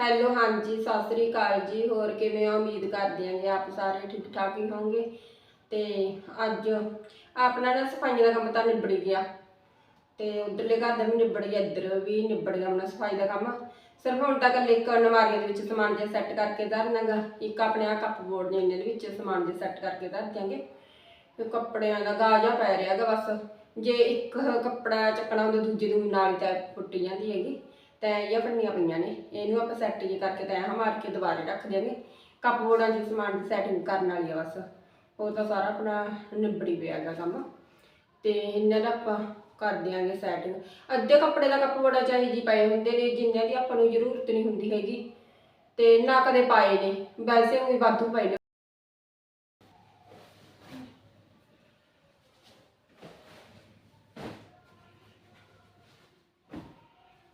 Hello ਹਾਂਜੀ, ਸਤਿ ਸ੍ਰੀ ਅਕਾਲ ਜੀ। ਹੋਰ ਕਿਵੇਂ ਹੋ? ਉਮੀਦ ਕਰਦੇ ਹਾਂ ਕਿ ਆਪ ਸਾਰੇ ਠੀਕ ਠਾਕ ਹੀ ਹੋਵੋਗੇ। ਤੇ ਅੱਜ ਆਪਣਾ ਨਾ ਸਫਾਈਆਂ ਦਾ ਕੰਮ ਤਾਂ ਨਿਬੜ ਗਿਆ। ਤੇ ਉਧਰਲੇ ਘਰ ਦਾ ਵੀ ਨਿਬੜ ਗਿਆ, ਇੱਧਰ ਵੀ ਨਿਬੜ ਗਿਆ ਆਪਣਾ ਸਫ਼ਾਈ ਦਾ ਕੰਮ। ਸਿਰਫ ਹੁਣ ਤੱਕ ਇੱਕ ਅਲਮਾਰੀਆਂ ਦੇ ਵਿੱਚ ਸਮਾਨ ਜੇ ਸੈੱਟ ਕਰਕੇ ਧਰਨਾਗਾ। ਇੱਕ ਆਪਣੇ ਆ ਕੱਪ ਬੋਰਡ ਨੇ ਇਹਨਾਂ ਦੇ ਵਿੱਚ ਸਮਾਨ ਜੇ ਸੈੱਟ ਕਰਕੇ ਧਰ ਦਿਆਂਗੇ ਤੇ ਕੱਪੜਿਆਂ ਦਾ ਗਾਜਾ ਪੈ ਰਿਹਾਗਾ ਬਸ। ਜੇ ਇੱਕ ਕੱਪੜਾ ਚੱਕਣਾ ਹੁੰਦਾ, ਦੂਜੇ ਨੂੰ ਨਾਲ ਹੀ ਤਾਂ ਫੁੱਟ ਜਾਂਦੀ ਹੈਗੀ। ਤੈਂ ਇਹ ਪੰਨੀਆਂ ਪਈਆਂ ਨੇ, ਇਹਨੂੰ ਆਪਾਂ ਸੈੱਟ ਜੇ ਕਰਕੇ ਤੈਅ ਮਾਰ ਕੇ ਦੁਬਾਰੇ ਰੱਖ ਦਿਆਂਗੇ। ਕੱਪ ਬੋਰਡਾਂ 'ਚ ਸਮਾਨ ਦੀ ਸੈਟਿੰਗ ਕਰਨ ਵਾਲੀ ਆ ਬਸ। ਉਹ ਤਾਂ ਸਾਰਾ ਆਪਣਾ ਨਿਬੜੀ ਪਿਆ ਹੈਗਾ ਕੰਮ। ਤੇ ਇਹਨਾਂ ਦਾ ਆਪਾਂ ਕਰ ਦਿਆਂਗੇ ਸੈਟਿੰਗ ਅੱਧੇ ਕੱਪੜੇ ਦਾ ਕੱਪ ਬੋਰਡਾਂ ਚਾਹੀ ਜੀ ਪਏ ਹੁੰਦੇ ਨੇ ਜਿੰਨਾਂ ਦੀ ਆਪਾਂ ਨੂੰ ਜ਼ਰੂਰਤ ਨਹੀਂ ਹੁੰਦੀ ਹੈਗੀ। ਤੇ ਨਾ ਕਦੇ ਪਾਏ ਨੇ। ਵੈਸੇ ਵੀ ਵਾਧੂ ਪਏ ਨੇ।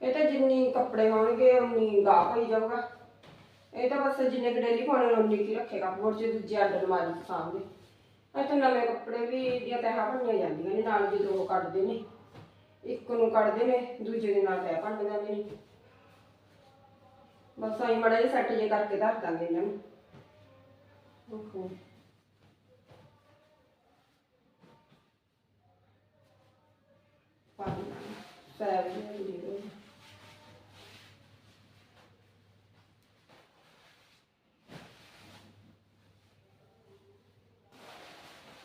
ਇਹ ਤਾਂ ਜਿੰਨੀ ਕੱਪੜੇ ਹੋਣਗੇ, ਉਨੀ ਗਾਹ ਹੋਈ ਜਾਊਗਾ। ਇਹ ਤਾਂ ਬਸ ਜਿੰਨੇ ਕਿ ਡੇਲੀ ਪਾਉਣੇ ਨੇ, ਉਨੀ ਕੀ ਰੱਖੇਗਾ। ਬੋਰਡ 'ਚ ਦੂਜੇ ਅੰਡਰ ਅਲਮਾਰੀ 'ਚ ਸਾਹਮਣੇ ਇੱਥੇ ਨਵੇਂ ਕੱਪੜੇ ਵੀ ਦੀਆਂ ਤਹਾਂ ਬਣੀਆਂ ਜਾਂਦੀਆਂ ਨੇ, ਨਾਲ ਜਦੋਂ ਉਹ ਕੱਢਦੇ ਨੇ। ਇੱਕ ਨੂੰ ਕੱਢਦੇ ਨੇ, ਦੂਜੇ ਦੇ ਨਾਲ ਤਹਿ ਬਣ ਜਾਂਦੇ ਨੇ। ਬਸ ਆਈ ਮੜਾ ਜਿਹਾ ਸੈੱਟ ਜੇ ਕਰਕੇ ਧਰ ਦਾਂਗੇ ਇਹਨਾਂ ਨੂੰ। ਓਹੋ। ਪਾਣੀ ਸੈਵ ਜੀ ਦੇ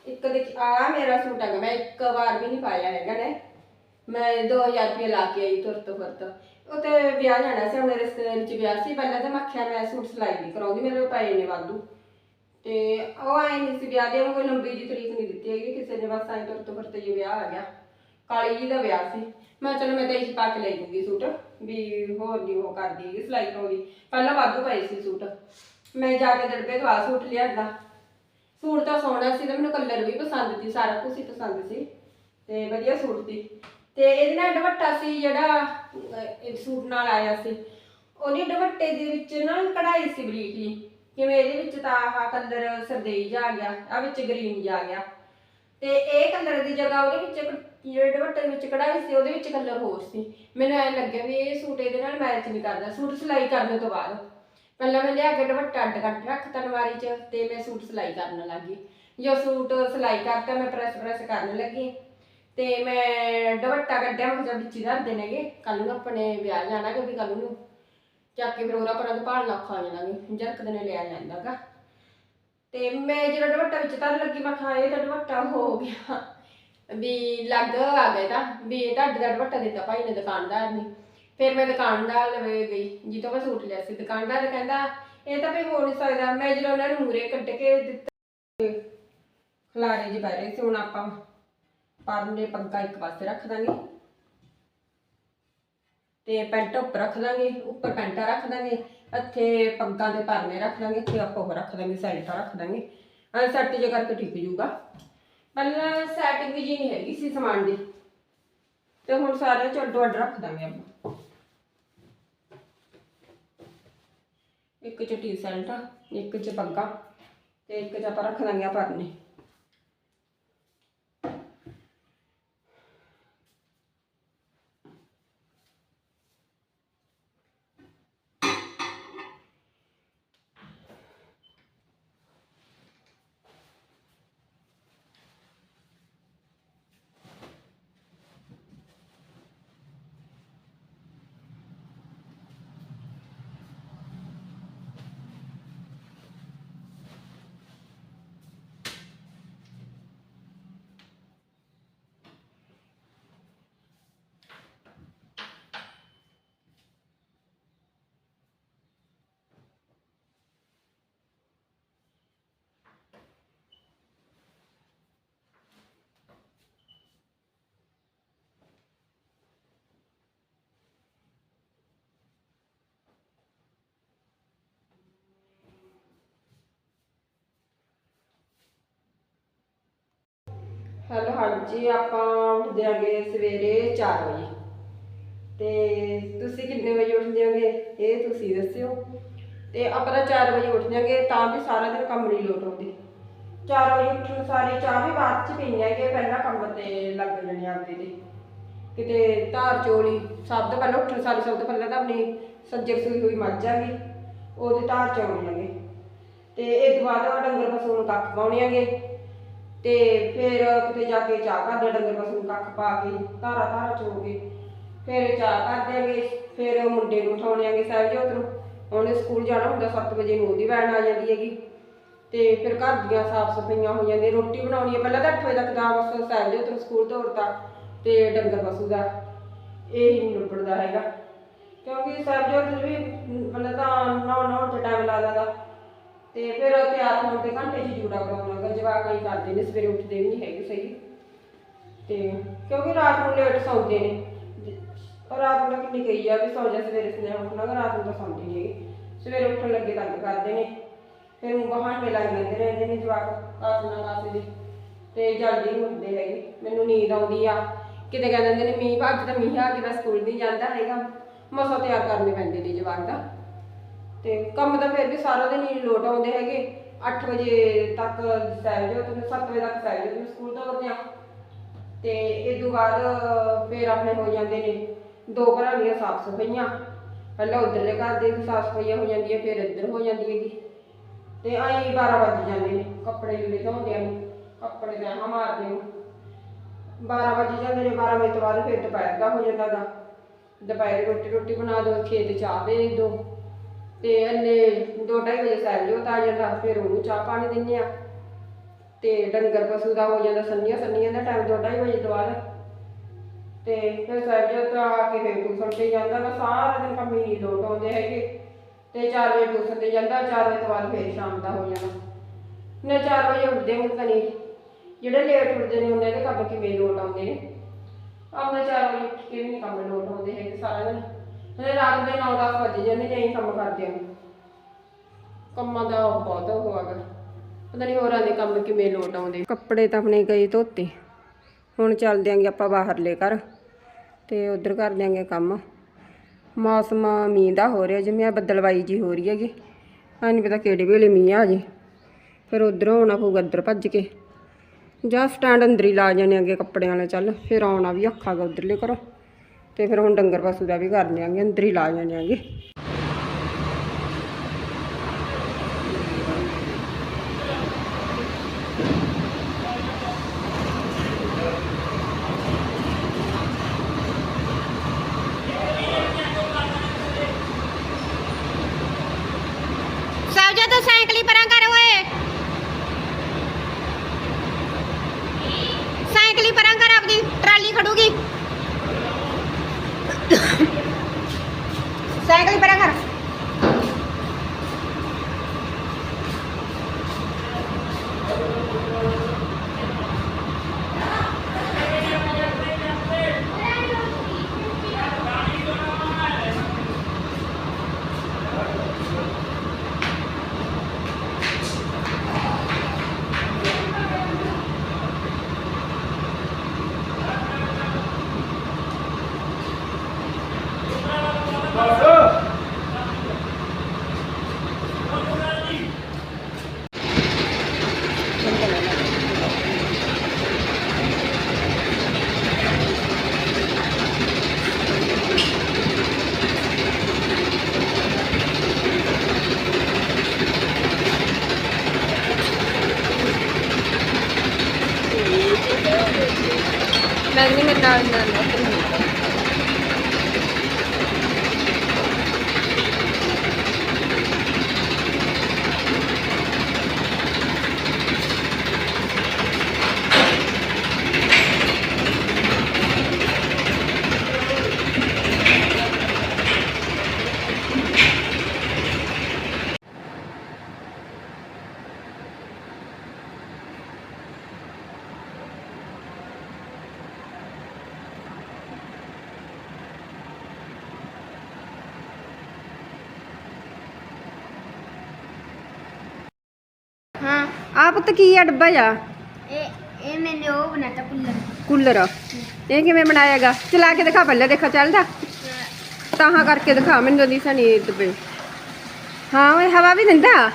ਇੱਕ ਦੇਖ ਆ ਮੇਰਾ ਸੂਟ ਹੈਗਾ, ਮੈਂ ਇੱਕ ਵਾਰ ਵੀ ਨਹੀਂ ਪਾਇਆ ਹੈਗਾ ਨੇ। ਮੈਂ 2000 ਰੁਪਏ ਲਾ ਕੇ ਆਈ ਤੁਰਤ ਫਰਤ। ਉਹ ਤੇ ਵਿਆਹ ਜਾਣਾ ਸੀ, ਉਹਨੇ ਰਿਸ਼ਤੇਦਾਰੀ ਚ ਵਿਆਹ ਸੀ, ਪਹਿਲਾਂ ਤਾਂ ਮੈਂ ਆਖਿਆ ਮੈਂ ਸੂਟ ਸਿਲਾਈ ਨਹੀਂ ਕਰਾਉਂਦੀ, ਮੇਰੇ ਪਏ ਨੇ ਵਾਧੂ। ਤੇ ਉਹ ਆਏ ਨਹੀਂ ਸੀ ਵਿਆਹ ਦੇ ਕੋਈ ਲੰਬੀ ਜੀ ਤਰੀਕ ਨਹੀਂ ਦਿੱਤੀ ਹੈਗੀ, ਕਿਸੇ ਨੇ ਬਸ ਆਈ ਤੁਰਤ ਫਰਤ ਜੀ ਵਿਆਹ ਆ ਗਿਆ। ਕਾਲੀ ਜੀ ਦਾ ਵਿਆਹ ਸੀ। ਮੈਂ ਚਲੋ ਮੈਂ ਤਾਂ ਇਹੀ ਪਾ ਕੇ ਲੈ ਜੂਗੀ ਸੂਟ, ਵੀ ਹੋਰ ਨਹੀਂ ਉਹ ਕਰਦੀ ਸਿਲਾਈ ਕਰਾਉਂਦੀ। ਪਹਿਲਾਂ ਵਾਧੂ ਪਏ ਸੀ ਸੂਟ। ਮੈਂ ਜਾ ਕੇ ਦੜਬੇ ਤੋਂ ਆ ਸੂਟ ਲਿਆਂਦਾ। ਸੂਟ ਤਾਂ ਸੋਹਣਾ ਸੀ ਤੇ ਮੈਨੂੰ ਕਲਰ ਵੀ ਪਸੰਦ ਸੀ, ਸਾਰਾ ਕੁਝ ਹੀ ਪਸੰਦ ਸੀ। ਤੇ ਵਧੀਆ ਸੂਟ ਸੀ। ਤੇ ਇਹਦੇ ਨਾਲ ਦੁਪੱਟਾ ਸੀ ਜਿਹੜਾ ਇਹ ਸੂਟ ਨਾਲ ਆਇਆ ਸੀ। ਉਹਦੀ ਦੁਪੱਟੇ ਦੇ ਵਿੱਚ ਨਾ ਕਢਾਈ ਸੀ ਬਰੀਕ ਜੀ। ਕਿਵੇਂ ਇਹਦੇ ਵਿੱਚ ਤਾਂ ਆਹ ਕਲਰ ਸਰਦੇਈ ਜਾ ਗਿਆ ਆ ਵਿੱਚ ਗ੍ਰੀਨ ਜਾ ਗਿਆ। ਤੇ ਇਹ ਕਲਰ ਦੀ ਜਗ੍ਹਾ ਉਹਦੇ ਵਿੱਚ ਜਿਹੜੇ ਦੁਪੱਟੇ ਦੇ ਵਿੱਚ ਕਢਾਈ ਸੀ, ਉਹਦੇ ਵਿੱਚ ਕਲਰ ਹੋਰ ਸੀ। ਮੈਨੂੰ ਐ ਲੱਗਿਆ ਵੀ ਇਹ ਸੂਟ ਇਹਦੇ ਨਾਲ ਮੈਚ ਨਹੀਂ ਕਰਦਾ। ਸੂਟ ਸਿਲਾਈ ਕਰਨ ਤੋਂ ਬਾਅਦ। ਪਹਿਲਾਂ ਮੈਂ ਲਿਆ ਕੇ ਦੁਪੱਟਾ ਅੱਡ ਕੱਟ ਰੱਖਤਾ ਅਲਮਾਰੀ 'ਚ ਤੇ ਮੈਂ ਸੂਟ ਸਿਲਾਈ ਕਰਨ ਲੱਗੀ। ਜੋ ਸੂਟ ਸਿਲਾਈ ਕਰਤਾ, ਮੈਂ ਪ੍ਰੈਸ ਪ੍ਰੈਸ ਕਰਨ ਲੱਗੀ। ਤੇ ਮੈਂ ਦੁਪੱਟਾ ਕੱਢਿਆ, ਮੈਂ ਕਿਹਾ ਵਿੱਚ ਹੀ ਰੱਖ ਦੇਣਗੇ ਕੱਲ ਨੂੰ ਆਪਣੇ ਵਿਆਹ ਜਾਣਾ ਵੀ ਕੱਲ ਨੂੰ? ਚੱਕ ਕੇ ਫਿਰ ਉਹਦਾ ਪਰਾਂ ਤੋਂ ਭਾਲਣਾ ਔਖਾ ਹੋ ਵੀ ਜਰਕ ਦੇ ਨੇ ਲਿਆ ਜਾਂਦਾਗਾ ਤੇ ਮੈਂ ਜਿਹੜਾ ਦੁਪੱਟਾ ਵਿੱਚ ਤਰ ਲੱਗੀ, ਮੈਂ ਕਿਹਾ ਇਹ ਤਾਂ ਦੁਪੱਟਾ ਹੋ ਗਿਆ। ਵੀ ਲੱਗ ਆ ਗਿਆ ਤਾਂ, ਵੀ ਇਹ ਅੱਡ ਦਾ ਦੁਪੱਟਾ ਦਿੱਤਾ ਭਾਈ ਨੇ ਦੁਕਾਨਦਾਰ ਨੇ। ਫਿਰ ਮੈਂ ਦੁਕਾਨਦਾਰ ਲਵੇ ਗਈ, ਜਿੱਥੋਂ ਮੈਂ ਸੂਟ ਲਿਆ ਸੀ। ਦੁਕਾਨਦਾਰ ਕਹਿੰਦਾ, ਇਹ ਤਾਂ ਵੀ ਹੋ ਨਹੀਂ ਸਕਦਾ। ਮੈਂ ਜਦੋਂ ਉਹਨਾਂ ਨੂੰ ਮੂਰੇ ਕੱਢ ਕੇ ਦਿੱਤਾ, ਖਲਾਰੇ ਜੀ ਪੈ ਰਹੇ ਸੀ, ਹੁਣ ਆਪਾਂ ਪਰਨੇ ਪੱਗਾਂ ਇੱਕ ਪਾਸੇ ਰੱਖ ਦਾਂਗੇ ਤੇ ਪੈਂਟ ਉੱਪਰ ਰੱਖ ਦਾਂਗੇ, ਉੱਪਰ ਪੈਂਟਾਂ ਰੱਖ ਦਾਂਗੇ, ਇੱਥੇ ਪੱਗਾਂ ਦੇ ਪਰਨੇ ਰੱਖ ਦਾਂਗੇ, ਇੱਥੇ ਆਪਾਂ ਉਹ ਰੱਖ ਦਾਂਗੇ ਸੈਲਟਾ ਰੱਖ ਦਾਂਗੇ। ਐ ਸੈੱਟ ਜੇ ਕਰਕੇ ਠੀਕ ਜੂਗਾ ਪਹਿਲਾਂ ਸੈਟਿੰਗ ਜੀ ਨਹੀਂ ਹੈਗੀ ਸੀ ਸਮਾਨ ਦੀ। ਤੇ ਹੁਣ ਸਾਰੇ ਚ ਅੱਡੋ ਅੱਡ ਰੱਖ ਦਾਂਗੇ ਆਪਾਂ। ਇੱਕ ਚ ਟੀ ਸ਼ਰਟ ਇੱਕ ਚ ਪੱਗਾਂ ਤੇ ਇੱਕ ਚ ਆਪਾਂ ਰੱਖ ਦਾਂਗੇ ਆ ਪਰਨੇ ਹੈਲੋ, ਹਾਂਜੀ, ਆਪਾਂ ਉੱਠਦੇ ਆਂਗੇ ਸਵੇਰੇ 4 ਵਜੇ। ਤੇ ਤੁਸੀਂ ਕਿੰਨੇ ਵਜੇ ਉੱਠਦੇ ਹੋਗੇ ਇਹ ਤੁਸੀਂ ਦੱਸਿਓ। ਤੇ ਆਪਾਂ ਤਾਂ 4 ਵਜੇ ਉੱਠ ਜਾਂਗੇ ਤਾਂ ਵੀ ਸਾਰਾ ਦਿਨ ਕੰਮ ਨਹੀਂ ਲੋਟ ਆਉਂਦੇ। 4 ਵਜੇ ਉੱਠਣ ਸਾਰੀ ਚਾਹ ਵੀ ਬਾਅਦ ਚ ਪੀਣੀ ਹੈ ਕਿ ਪਹਿਲਾਂ ਕੰਮ ਤੇ ਲੱਗ ਜਣੇ ਆਪਦੇ ਦੇ ਕਿਤੇ ਧਾਰ, ਚੋਲੀ, ਸਭ ਤੋਂ ਪਹਿਲਾਂ ਉੱਠਣ ਸਾਰੀ, ਸਭ ਤੋਂ ਪਹਿਲਾਂ ਤਾਂ ਆਪਣੀ ਸੱਜਰ ਸੂਈ ਹੋਈ ਮੱਝ ਆ ਗਈ ਉਹਦੇ ਧਾਰ ਚੋਣੀ ਆਗੇ। ਤੇ ਇਹ ਤੋਂ ਬਾਅਦ ਡੰਗਰ ਪਸ਼ੂ ਨੂੰ ਕੱਖ ਪਾਉਣੇ ਆਗੇ। ਤੇ ਫਿਰ ਕਿਤੇ ਜਾ ਕੇ ਚਾਹ ਕਰਦੇ ਡੰਗਰ ਪਸ਼ੂ ਨੂੰ ਕੱਖ ਪਾ ਕੇ ਧਾਰਾ ਧਾਰਾ ਚੋ ਕੇ ਫਿਰ ਚਾਹ ਕਰ ਦਿਆਂਗੇ ਫਿਰ ਮੁੰਡੇ ਨੂੰ ਉਠਾਉਣੇ ਸਾਹਿਬਜੋਤ ਨੂੰ। ਉਹਨੇ ਸਕੂਲ ਜਾਣਾ ਹੁੰਦਾ 7 ਵਜੇ ਨੂੰ ਉਹਦੀ ਵੈਨ ਆ ਜਾਂਦੀ ਹੈਗੀ। ਤੇ ਫਿਰ ਘਰ ਦੀਆਂ ਸਾਫ਼ ਸਫਾਈਆਂ ਹੋ ਜਾਂਦੀਆਂ ਰੋਟੀ ਬਣਾਉਣੀ ਹੈ ਪਹਿਲਾਂ ਤਾਂ 8 ਵਜੇ ਤੱਕ ਦਾ ਬਸ ਸਾਹਿਬਜੋਤ ਨੂੰ ਸਕੂਲ ਤੋਰਤਾ ਤੇ ਡੰਗਰ ਪਸ਼ੂ ਦਾ। ਇਹ ਹੀ ਨਿਬੜਦਾ ਹੈਗਾ। ਕਿਉਂਕਿ ਸਾਹਿਬਜੋਤ ਵੀ ਪਹਿਲਾਂ ਤਾਂ ਨੌ ਨੌ ਟਾਈਮ ਲੱਗਦਾ ਤੇ ਫਿਰ ਤਿਆਰ ਹੋਣ ਤੇ ਘੰਟੇ 'ਚ ਜੂੜਾ ਕਰਾਉਣਾ ਗਾ ਜਵਾਕ ਨਹੀਂ ਕਰਦੇ ਨੇ, ਸਵੇਰੇ ਉੱਠਦੇ ਵੀ ਨਹੀਂ ਹੈਗੇ ਸਹੀ। ਤੇ ਕਿਉਂਕਿ ਰਾਤ ਨੂੰ ਲੇਟ ਸੌਂਦੇ ਨੇ। ਜ- ਰਾਤ ਨੂੰ ਕਿੰਨੀ ਕਹੀ ਆ ਵੀ ਸੌ ਜਾ ਸਵੇਰੇ ਸਵੇਰੇ ਉੱਠਣਾ ਰਾਤ ਨੂੰ ਤਾਂ ਸੌਂਦੇ ਨਹੀਂ ਹੈਗੇ। ਸਵੇਰੇ ਉੱਠਣ ਲੱਗੇ ਤੰਗ ਕਰਦੇ ਨੇ। ਫਿਰ ਉਹ ਬਹਾਨੇ ਲੱਗ ਜਾਂਦੇ ਰਹਿੰਦੇ ਨੇ ਜਵਾਕ ਕਾਸ ਕਾਸੇ ਦੇ। ਤੇ ਜਲਦੀ ਹੁੰਦੇ ਹੈਗੇ। ਮੈਨੂੰ ਨੀਂਦ ਆਉਂਦੀ ਆ। ਕਿਤੇ ਕਹਿੰਦੇ ਨੇ, ਮੀਂਹ ਭੱਜ ਤਾਂ ਮੀਂਹ ਆ ਕੇ ਮੈਂ ਸਕੂਲ ਨਹੀਂ ਜਾਂਦਾ ਹੈਗਾ। ਮਸਾ ਤਿਆਰ ਕਰਨੇ ਪੈਂਦੇ ਨੇ ਜਵਾਕ ਦਾ ਤੇ ਕੰਮ ਤਾਂ ਫਿਰ ਵੀ ਸਾਰਾ ਦਿਨ ਹੀ ਲੋਟ ਆਉਂਦੇ ਹੈਗੇ। 8 ਵਜੇ ਤੱਕ ਸਹਿਜ ਜੋ ਤੁਹਾਨੂੰ 7 ਵਜੇ ਤੱਕ ਸਹਿਜ ਜੋ ਤੁਸੀਂ ਸਕੂਲ ਤੋਂ ਕਰਦੇ ਆ ਤੇ ਇਹ ਤੋਂ ਬਾਅਦ ਫਿਰ ਆਪਣੇ ਹੋ ਜਾਂਦੇ ਨੇ। ਦੋ ਘਰਾਂ ਦੀਆਂ ਸਾਫ਼ ਸਫਾਈਆਂ। ਪਹਿਲਾਂ ਉਧਰਲੇ ਘਰ ਦੇ ਸਾਫ਼ ਸਫਾਈਆਂ ਹੋ ਜਾਂਦੀਆਂ, ਫਿਰ ਇੱਧਰ ਹੋ ਜਾਂਦੀ ਹੈਗੀ। ਤੇ ਆਈ 12 ਵੱਜ ਜਾਂਦੇ ਨੇ, ਕੱਪੜੇ ਲੀੜੇ ਧੋਂਦਿਆਂ ਨੂੰ, ਕੱਪੜੇ ਦਾ ਹਾਂ ਨੂੰ। 12 ਵਜੇ ਜਾਂਦੇ ਨੇ 12 ਵਜੇ ਤੋਂ ਬਾਅਦ ਫਿਰ ਦੁਪਹਿਰ ਦਾ ਹੋ ਜਾਂਦਾ ਗਾ ਦੁਪਹਿਰੇ ਰੋਟੀ ਰੋਟੀ ਬਣਾ ਦਿਓ ਖੇਤ ਚਾਹ ਦੇ ਦਿਓ ਤੇ ਇੰਨੇ 2:30 ਵਜੇ ਸਾਹਿਬ ਆ ਜਾਂਦਾ, ਫਿਰ ਉਹਨੂੰ ਚਾਹ ਪਾਣੀ ਦਿੰਦੇ ਆ ਤੇ ਡੰਗਰ ਪਸ਼ੂ ਦਾ ਹੋ ਜਾਂਦਾ ਸੰਨੀਆਂ ਸੰਨੀਆਂ ਦਾ ਟਾਈਮ 2:30 ਵਜੇ ਤੋਂ ਤੇ ਫਿਰ ਸਾਹਿਬ ਆ ਕੇ ਫਿਰ ਟਿਊਸ਼ਨ ਤੇ ਜਾਂਦਾ ਵਾ ਸਾਰਾ ਦਿਨ ਕੰਮ ਹੀ ਲੋਟ ਆਉਂਦੇ ਹੈਗੇ। ਤੇ 4 ਵਜੇ ਟਿਊਸ਼ਨ ਤੇ ਜਾਂਦਾ 4 ਵਜੇ ਤੋਂ ਬਾਅਦ ਫਿਰ ਸ਼ਾਮ ਦਾ ਹੋ ਜਾਣਾ ਨੇ 4 ਵਜੇ ਉੱਠਦੇ ਹੁਣ ਤਾਂ ਨਹੀਂ। ਜਿਹੜੇ ਲੇਟ ਉੱਠਦੇ ਨੇ, ਉਹਨਾਂ ਦੇ ਕੰਮ ਕਿਵੇਂ ਲੋਟ ਆਉਂਦੇ ਨੇ? ਆਪਣੇ 4 ਵਜੇ ਉੱਠ ਕੰਮ ਲੋਟ ਆਉਂਦੇ ਹੈਗੇ ਸਾਰਾ ਦਿਨ। ਹਲੇ ਰਾਤ ਦੇ 9-10 ਵਜੇ ਜਾਂਦੇ ਨੇ ਅਸੀਂ ਕੰਮ ਕਰਦੇ ਆਂ ਕੰਮਾਂ ਦਾ ਬਹੁਤ ਹੋਆਗਾ ਪਤਾ ਨਹੀਂ ਹੋਰਾਂ ਦੇ ਕੰਮ ਕਿਵੇਂ ਲੋਟ ਆਉਂਦੇ। ਕੱਪੜੇ ਤਾਂ ਆਪਣੇ ਗਏ ਧੋਤੇ। ਹੁਣ ਚੱਲ ਦਿਆਂਗੇ ਆਪਾਂ ਬਾਹਰਲੇ ਘਰ ਤੇ ਉਧਰ ਕਰ ਦਿਆਂਗੇ ਕੰਮ। ਮੌਸਮ ਮੀਂਹ ਦਾ ਹੋ ਰਿਹਾ, ਜਿਵੇਂ ਆ ਬੱਦਲਵਾਈ ਜੀ ਹੋ ਰਹੀ ਹੈਗੀ। ਆ ਨਹੀਂ ਪਤਾ ਕਿਹੜੇ ਵੇਲੇ ਮੀਂਹ ਆ ਜੇ। ਫਿਰ ਉਧਰੋਂ ਆਉਣਾ ਪਊਗਾ ਇੱਧਰ ਭੱਜ ਕੇ। ਜਾਂ ਸਟੈਂਡ ਅੰਦਰ ਹੀ ਲਾ ਜਾਣੇ ਅੱਗੇ ਕੱਪੜਿਆਂ ਵਾਲੇ ਚੱਲ। ਫਿਰ ਆਉਣਾ ਵੀ ਔਖਾ ਗਾ ਉਧਰਲੇ ਕਰੋ ਤੇ ਫਿਰ ਹੁਣ ਡੰਗਰ ਪਸ਼ੂ ਦਾ ਵੀ ਕਰ ਲਿਆਂਗੇ, ਅੰਦਰ ਹੀ ਲਾ ਜਾਣੇ ਆਂਗੇ ਸਭ ਸਾਈਕਲ ਹੀ ਪਰਾਂ ਕਰ ਓਏ। ਸਾਈਕਲ ਹੀ ਪਰਾਂ ਕਰ ਆਪਦੀ, ਟਰਾਲੀ ਖੜੂਗੀ ਸਾਈਕਲ ਹੀ ਪਰਾਂ ਕਰ ਮੈਂ ਨਹੀਂ ਮੇਰੇ ਪੁੱਤ ਕੀ ਆ ਡੱਬਾ ਜਾ ਇਹ ਇਹ ਮੈਨੇ ਉਹ ਬਣਾਤਾ ਕੁੱਲਰ। ਕੂਲਰ? ਇਹ ਕਿਵੇਂ ਬਣਾਏਗਾ? ਚਲਾ ਕੇ ਦਿਖਾ ਪਹਿਲੇ ਦੇਖਾ ਚੱਲਦਾ। ਤਾਹਾਂ ਕਰਕੇ ਦਿਖਾ ਮੈਨੂੰ ਦੀ ਸਣੀ ਦਬੇ ਹਾਂ ਓਏ ਹਵਾ ਵੀ ਦਿੰਦਾ?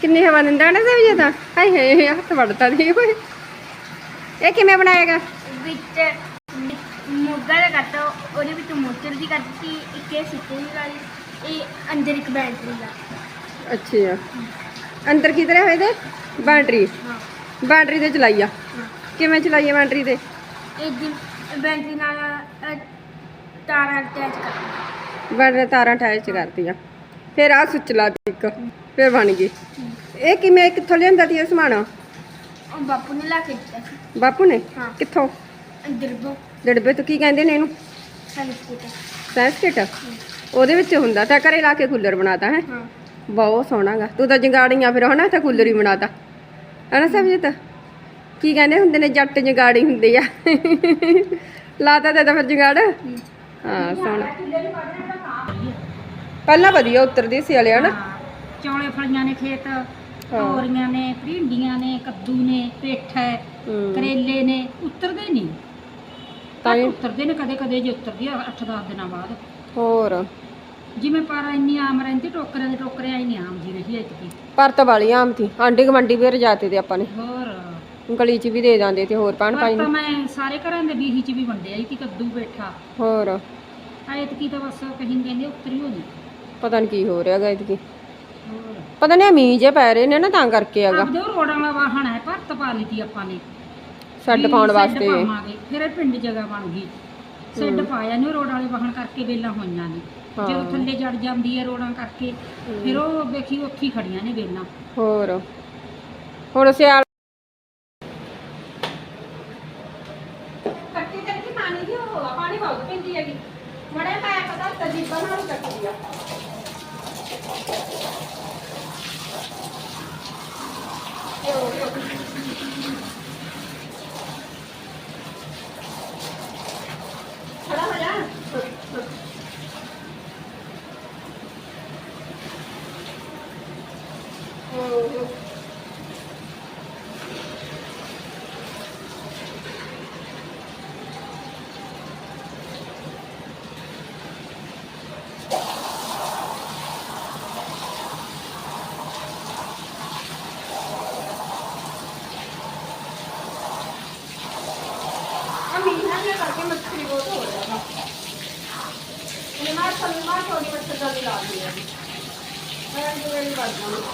ਕਿੰਨੀ ਹਵਾ ਦਿੰਦਾ ਨਾ ਸਭ ਜੇ ਤਾਂ? ਹਾਏ ਹਾਏ ਹੱਥ ਵੜਦਾ ਨਹੀਂ ਓਏ। ਇਹ ਕਿਵੇਂ ਬਣਾਏਗਾ? ਵਿੱਚ ਮੁੱਗਾ ਦਾ ਕੱਟੋ ਉਹਦੇ ਵਿੱਚ ਮੋਟਰ ਦੀ ਕੱਟਤੀ ਇੱਕ ਇੱਕ ਇਹ ਸਿੱਧੀ ਵਾਲੀ ਇਹ ਅੰਦਰ ਇੱਕ ਬੈਟਰੀ ਦਾ। ਅੱਛਾ। ਅੰਦਰ ਕੀ ਤਰ੍ਹਾਂ ਹੋਏ ਦੇ ਬੈਟਰੀ ਹਾਂ। ਬੈਟਰੀ ਤੇ ਚਲਾਈ ਆ। ਕਿਵੇਂ ਚਲਾਈ ਆ ਬੈਟਰੀ ਤੇ? ਇਹ ਦਿਨ ਬੈਟਰੀ ਨਾਲ ਤਾਰਾਂ ਅਟੈਚ ਕਰ ਬੈਟਰੀ ਤਾਰਾਂ ਅਟੈਚ ਕਰਤੀਆਂ। ਫਿਰ ਆ ਸੁੱਚ ਲਾ ਦਿੱਤੀ ਇੱਕ ਫਿਰ ਬਣ ਗਈ। ਇਹ ਕਿਵੇਂ ਕਿੱਥੋਂ ਲਿਆਂਦਾ ਤੀ ਇਹ ਸਮਾਨ? ਉਹ ਬਾਪੂ ਨੇ ਲਾ ਕੇ ਦਿੱਤਾ ਸੀ। ਬਾਪੂ ਨੇ? ਹਾਂ। ਕਿੱਥੋਂ? ਅੰਦਰ ਬੋ। ਡੜਬੇ ਤੋਂ ਕੀ ਕਹਿੰਦੇ ਨੇ ਇਹਨੂੰ? ਸਰਟੀਫਿਕੇਟ ਸੈਂਸਕਿਟ ਉਹਦੇ ਵਿੱਚ ਹੁੰਦਾ ਤਾਂ ਘਰੇ ਲਾ ਕੇ ਕੂਲਰ ਬਣਾਤਾ ਹੈ? ਹਾਂ। ਬਹੁਤ ਸੋਹਣਾਗਾ। ਤੂੰ ਤਾਂ ਜੰਗਾੜੀਆਂ ਫਿਰ ਹਨਾ ਤਾਂ ਕੂਲਰ ਬਣਾਤਾ। ਹਨਾ ਸਭਜੀਤ ਕੀ ਕਹਿੰਦੇ ਹੁੰਦੇ ਨੇ ਜੱਟ ਜੰਗਾੜੀ ਹੁੰਦੇ ਆ। ਲਾਤਾ ਤੇ ਤਾਂ ਫਿਰ ਜੰਗਾੜ? ਹਾਂ ਸੋਹਣਾ। ਪਹਿਲਾਂ ਵਧੀਆ ਉਤਰਦੀ ਸੀ ਵਾਲੇ ਹਨਾ? ਚੌਲੇ ਫਲੀਆਂ ਨੇ ਖੇਤ ਤੋਰੀਆਂ ਨੇ ਭਿੰਡੀਆਂ ਨੇ ਕੱਦੂ ਨੇ ਪੇਠਾ। ਕਰੇਲੇ ਨੇ ਉਤਰਦੇ ਨਹੀਂ। ਤਾਂ ਉਤਰਦੇ ਨੇ ਕਦੇ ਕਦੇ ਜੇ ਉਤਰਦੀ ਆ 8-10 ਦਿਨਾਂ ਬਾਅਦ। ਹੋਰ। ਜਿਵੇਂ ਪਰ ਇੰਨੀ ਆਮ ਰਹਿੰਦੀ ਟੋਕਰਿਆਂ ਦੇ ਟੋਕਰੇ ਆਈ ਨਹੀਂ ਆਮ ਜੀ ਰਹੀ ਐਤਕੀ ਪਰਤ ਵਾਲੀ ਆਮ ਥੀ ਆਂਡੀ ਗਮੰਡੀ ਵੀ ਰਜਾਤੇ ਤੇ ਆਪਾਂ ਨੇ। ਹੋਰ? ਗਲੀ 'ਚ ਵੀ ਦੇ ਜਾਂਦੇ ਤੇ ਹੋਰ ਪਾਣ ਪਰ ਪਾਈ ਤਾਂ ਨੂੰ। ਮੈਂ ਸਾਰੇ ਘਰਾਂ ਦੇ ਬੀਹੀ ਚ ਵੀ ਵੰਡਿਆ ਸੀ ਕਿ ਕੱਦੂ ਪੇਠਾ ਹੋਰ? ਐਤਕੀ ਤਾਂ ਬਸ ਕਹੀਂ ਕਹਿੰਦੇ ਉਤਰੀ ਹੋ ਨਹੀਂ ਪਤਾ ਨਹੀਂ ਕੀ ਹੋ ਰਿਹਾ ਗਾ ਇਤਕੀ ਹੋਰ? ਪਤਾ ਨਹੀਂ ਮੀਂਹ ਜੇ ਪੈ ਰਹੇ ਨੇ ਨਾ ਤਾਂ ਕਰਕੇ ਹੈਗਾ। ਆਪਦੇ ਉਹ ਰੋੜਾਂ ਵਾਲਾ ਵਾਹਣ ਹੈ ਭਰਤ ਪਾ ਲਈ ਤੀ ਆਪਾਂ ਨੇ। ਸੈੱਡ ਵੀ ਪਾਉਣ ਸੈੱਡ ਵਾਸਤੇ। ਪਾਵਾਂਗੇ ਫਿਰ ਇਹ ਪਿੰਡ ਜਗ੍ਹਾ ਬਣ ਗਈ। ਸੈੱਡ ਪਾਇਆ ਨੇ ਰੋਡ ਵਾਲੇ ਵਾਹਣ ਕਰਕੇ ਵੇਲਾਂ ਹੋਈਆਂ ਨੇ। ਹਾਂ। ਜਦੋਂ ਥੱਲੇ ਜੜ ਜਾਂਦੀ ਹੈ ਰੋਡਾਂ ਕਰਕੇ ਫਿਰ ਉਹ ਵੇਖੀ ਉੱਥੇ ਹੀ ਖੜੀਆਂ ਨੇ ਵੇਲਾਂ। ਹੋਰ। ਹੁਣ ਸਿਆਲ ਕੱਟੀ ਤੇ ਕਿ ਪਾਣੀ ਦੀ ਉਹ ਆ ਪਾਣੀ ਬਹੁਤ ਪੈਂਦੀ ਹੈਗੀ। ਮੜੇ ਮੈਂ ਪਤਾ ਤਜੀਬਾ ਨਾਲ ਕੱਟਦੀ ਆ। ਖੜਾ ਹੋ ਜਾ ਹੂੰ ਆ ਮੀਨਾ ਨੇ ਕਰਕੇ ਮੱਛੀ ਬਹੁਤ ਹੋ ਰਿਹਾ ਵਾ ਇਹਨੇ ਮਾਰ ਸਾਨੂੰ ਮਾਰ ਥੋੜੀ ਮੱਛਰ ਦਾ ਲਾ ਦਿਆ ਮੈਂ ਜੋ ਇਹ ਬਾਤ ਬੋਲ ਕਣੀਆਂ ਹੀ ਫੇਰ ਆ ਗਈਆਂ ਉਹ ਤਾਂ ਕਰਕੇ